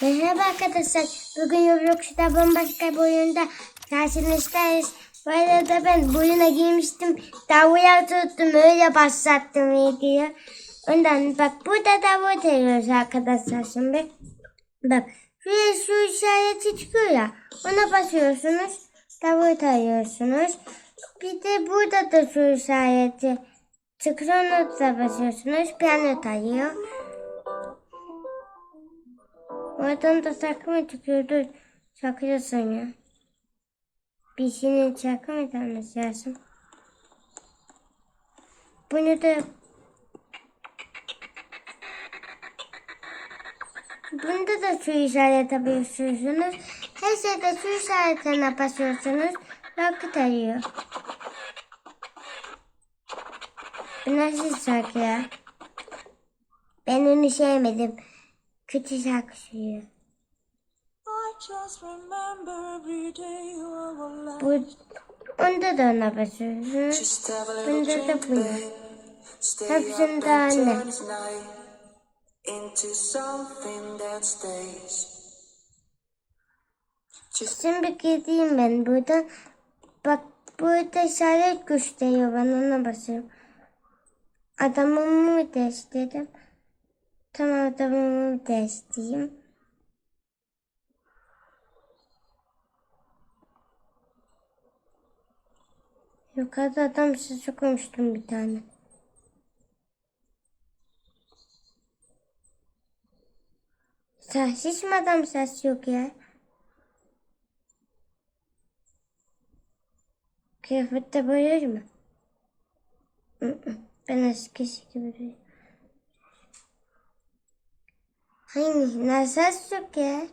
Merhaba arkadaşlar. Bugün Roblox'ta bambaşka bir oyunda karşınızdayız. Bu arada ben bu oyuna girmiştim. Davula tuttum. Öyle başlattım videoyu. Ondan bak burada davul veriyoruz arkadaşlar şimdi. Bak şuraya şu işareti çıkıyor ya. Ona basıyorsunuz. Davul arıyorsunuz. Bir de burada da şu işareti çıkıyor. Ona da basıyorsunuz. Piyano arıyor. Oradan da şarkı mı çıkıyor? Dur. Şarkıcısın ya. Bir şeyin şarkı mı lazım? Bunu da Bunda da şu işarete basıyorsunuz. Her şeyde şu işaretine basıyorsunuz. Şarkı tarıyor. Bu nasıl şarkı ya? Ben onu sevmedim. Kötü şarkı söylüyor. Bu onda da ona little Bunda da bu. Hepsinde anne. Şimdi gideyim ben buradan. Bak burada işaret gösteriyor ben ona basıyorum. Adamımı değiştirdim. Tamam adamımı değiştireyim. Yukarıda adam sesi konuştum bir tane. Sessiz mi adam ses yok ya? Kıyafette? Hı hı, Ben eskisi gibi değilim. Hayır, ya?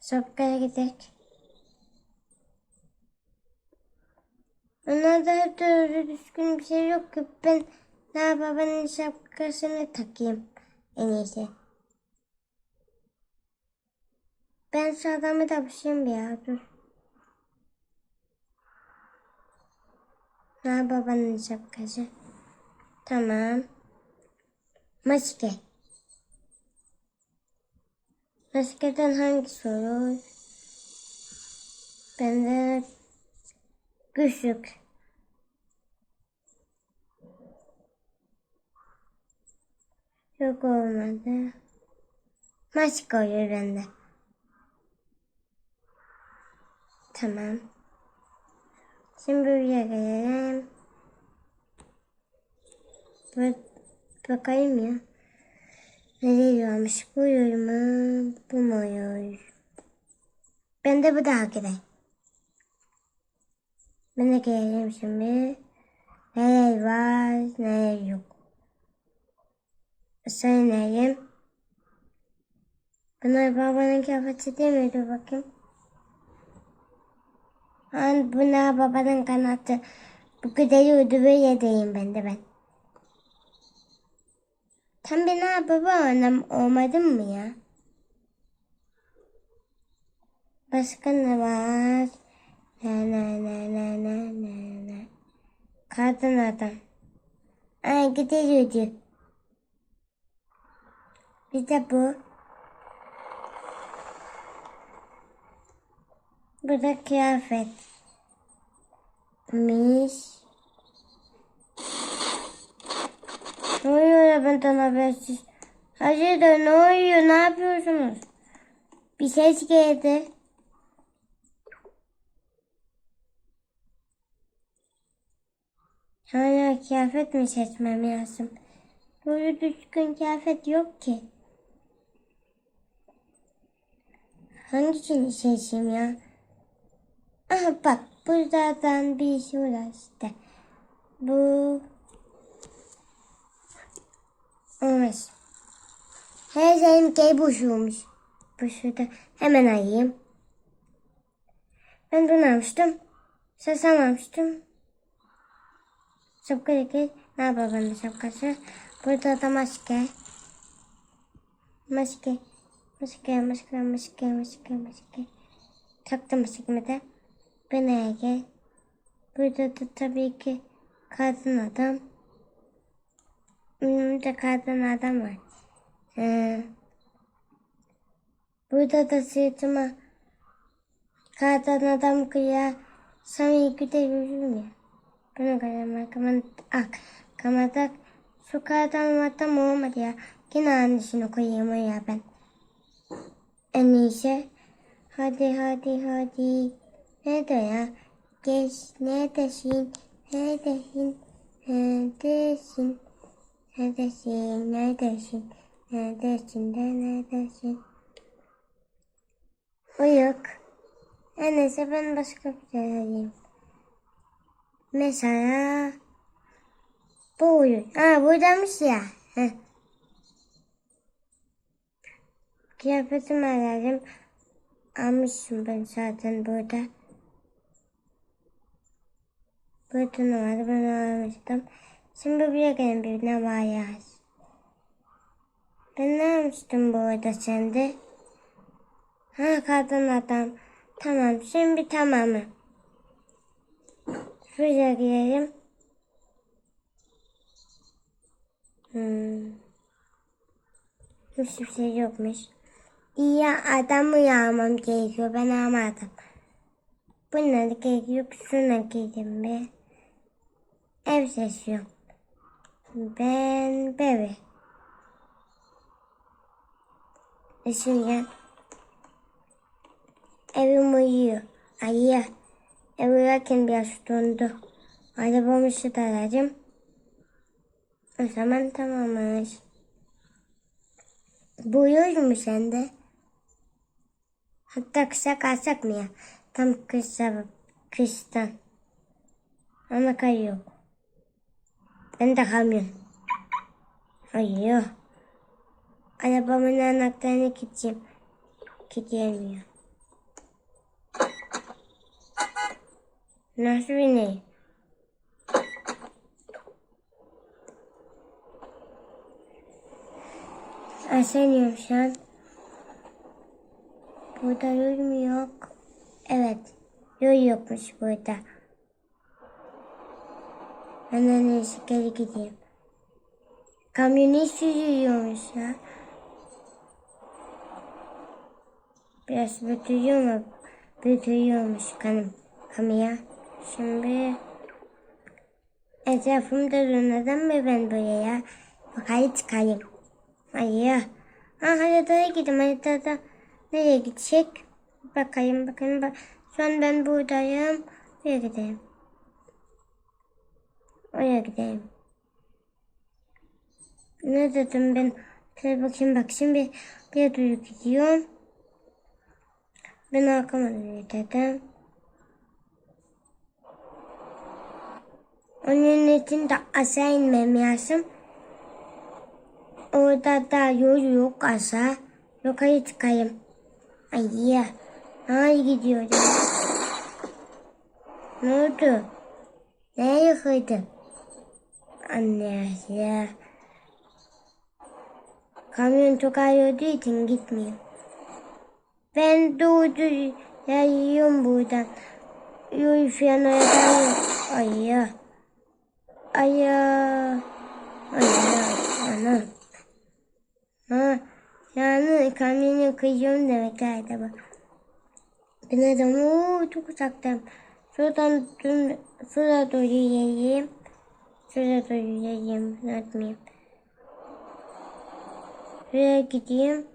Şapkaya gidelim. Hep de öyle düzgün bir şey yok ki. Ben ne yapayım şapkasını takayım en iyisi. Ben şu adamı da yapayım ya dur. Ne babanın şapkası? Tamam. Maske. Maskeden hangisi olur? Bende güçlük. Yok olmadı. Maske oluyor bende. Tamam. Şimdi buraya gelelim. Bak, bakayım ya. Nereye varmış? Bu mu? Bu mu? Ben de bu daha gireyim. Ben de gelelim şimdi. Neler var, neler yok. Söyleyelim. Bunlar babanın değil miydi bakayım? An buna babanın kanatı. Bu kadar uydu böyle diyeyim ben de ben. Tam bir ne baba annem olmadın mı ya? Başka ne var? Ne ne ne ne ne ne ne. Kadın adam. Ay gidiyordu. Bir de bu. Bu da kıyafet. Mis. Ne oluyor ya benden habersiz? Hacı da ne oluyor? Ne yapıyorsunuz? Bir ses geldi. Hala kıyafet mi seçmem lazım? Böyle düzgün kıyafet yok ki. Hangisini seçeyim ya? Aha bak buradan bir şey var işte. Bu olmaz. Her şeyim key boşuymuş. Bu şurada hemen ayayım. Ben bunu almıştım. Ses almıştım. Şapka gel. Ne yapalım ben şapkası? Burada da maske. Maske. Maske, maske, maske, maske, maske. Taktım maskemi de. Ben gel. Burada da tabii ki kadın adam. Önümde kadın adam var. He. Burada da sırtıma kadın adam kıya sana güde yürüyorum ya. Bunu kayama kaman ak kamadak şu kadın adam olmadı ya. Yine annesini koyayım ya ben. En iyisi. Hadi hadi hadi. Nerede ya? Geç neredesin? Neredesin? Neredesin? Neredesin? Neredesin? Neredesin de neredesin? O yok. En neyse ben başka bir şey arayayım. Mesela bu oyun. Ha buradaymış ya. Heh. Kıyafetimi ararım. Almışım ben zaten burada. Burada ne vardı ben almıştım. Şimdi buraya gelin bir ne var ya. Ben ne almıştım bu arada sende? Ha kadın adam. Tamam şimdi tamamı. Şuraya girelim. Hmm. Hiçbir şey yokmuş. İyi adamı yağmam gerekiyor. Ben almadım. Bunları gerekiyor. Şuna gideyim be. Ev sesi yok. Ben bebe. Şimdi evim uyuyor. Ayı. Ev uyurken biraz dondu. Arabamı ısıtacağım. O zaman tamammış. Buyur mu sende? Hatta kısa kalsak mı ya? Tam kısa kıştan. Ama kar yok. Ben de kamyon. Hayır. Arabamın anahtarını gideceğim. Gidemiyor. Nasıl bineyim? Arseniyorum şu an. Burada yol mu yok? Evet. Yol yokmuş burada. Ben en iyisi geri gideyim. Kamyonu sürüyormuş ya. Biraz bütüyor mu? Bütüyormuş kanım. Kamya. Şimdi etrafımda döneden mi ben buraya? Bakayım çıkayım. Hayır. Ha haritada gidelim. Haritada nereye gidecek? Bakayım bakayım. Bak. Şu an ben buradayım. Oraya gideyim. Oraya gideyim. Ne dedim ben? Şöyle bakayım bak şimdi bir doğru gidiyorum. Ben arkama dönüyor dedim. Onun için de aşağı inmem lazım. Orada da yol yok aşağı. Yukarı çıkayım. Ay ya. Nereye gidiyorum? Ne oldu? Nereye kıydın? Anne ya. Kamyon çok ağır olduğu için gitmiyor. Ben doğdu yayıyorum buradan. Yol falan oradan. Ay ya. Ay ya. Ay ya. Anam. Ha, yani kamyonu kıyıyorum demek galiba. Ben adam ooo çok uzaktayım. Şuradan dün, şuraya doğru yiyeyim. Şuraya doğru yiyeyim. Unutmayayım. Şuraya gideyim.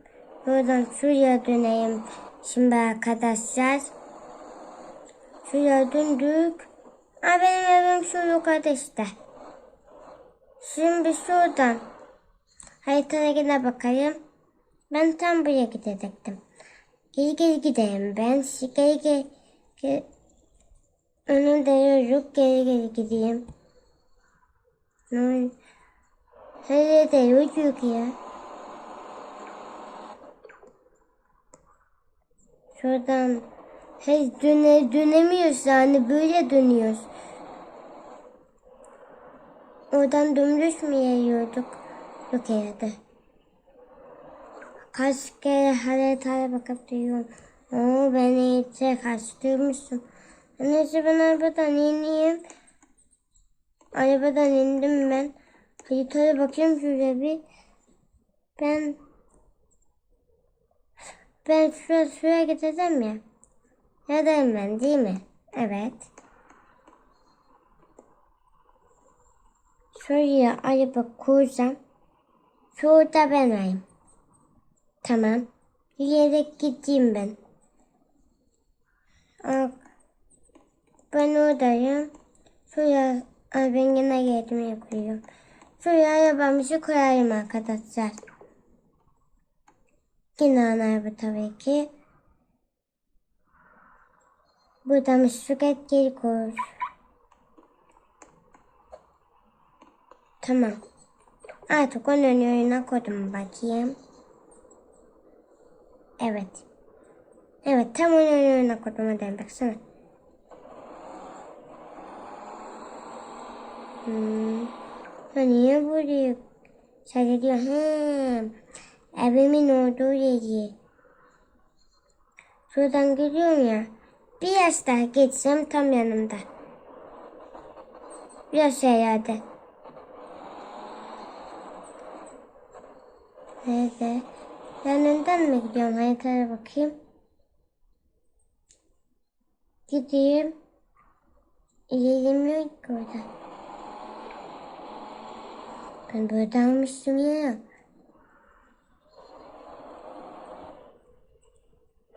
Buradan şuraya döneyim. Şimdi arkadaşlar. Şuraya döndük. Ha benim evim şu yukarıda işte. Şimdi şuradan Haritada bakayım. Ben tam buraya gidecektim. Geri geri gideyim ben. Geri geri, geri. Önümde yok. Geri geri gideyim. Ne Nerede yok yok ya. Şuradan Hey döne, dönemiyoruz yani böyle dönüyoruz. Oradan dümdüz mü yiyorduk? Yok herhalde. Kaç kere haritaya bakıp diyorum. Oo beni iyice kaçtırmışsın. Neyse ben arabadan ineyim. Arabadan indim ben. Haritaya bakayım şöyle bir. Ben ben şuraya, şuraya gideceğim ya. Neredeyim ben değil mi? Evet. Şuraya araba koyacağım. Şurada ben varım. Tamam. Yürüyerek gideyim ben. Ben oradayım. Şuraya Ay, ben yine yerime koyuyorum. Şuraya arabamızı koyayım arkadaşlar. Yine araba tabii ki. Buradan bisiklet geri koy. Tamam. Artık onun önüne koydum bakayım. Evet. Evet tam onun önüne koydum. Hadi baksana. Hmm. Ya niye buraya seyrediyor? Hmm. Evimin olduğu yeri. Şuradan gidiyorum ya. Biraz daha geçsem tam yanımda. Biraz herhalde. Nerede? Yanından mı gidiyorum? Haritaya bakayım. Gideyim. İlerlemiyor ki orada. Ben burada almıştım ya.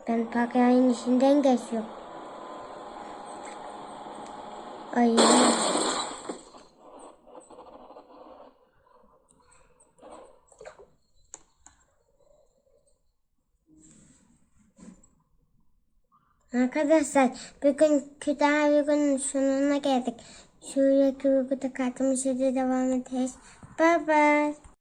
Ben park yayın içinden geçiyorum. Ay. Arkadaşlar bugün daha uygunun sonuna geldik. Şuradaki uyguda kartımızı devam ederiz. 拜拜。